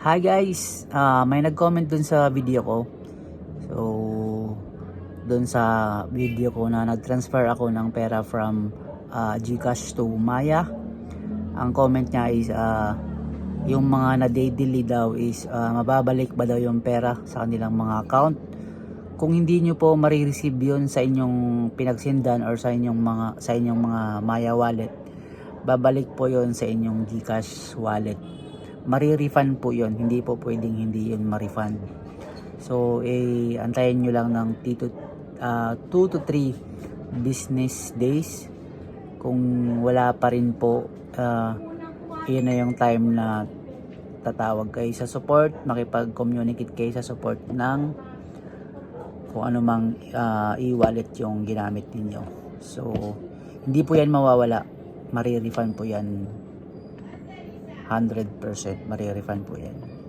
Hi guys, Ah, may nag-comment dun sa video ko. So, dun sa video ko na nag-transfer ako ng pera from ah, Gcash to Maya. Ang comment niya is ah, yung mga na-daily daw is ah, mababalik ba daw yung pera sa kanilang mga account. Kung hindi nyo po marireceive yun sa inyong pinagsindan or sa inyong mga sa inyong mga Maya wallet, babalik po yon sa inyong Gcash wallet marirefund po yon hindi po pwedeng hindi yun ma-refund. So eh antayin nyo lang ng 2 to, 2 to 3 business days. Kung wala pa rin po ah, yun na yung time na tatawag kayo sa support makipag-communicate kayo sa support ng kung ano mang ah, e-wallet yung ginamit ninyo. So hindi po yan mawawala. Marirefund po yan 100% marirefund po yan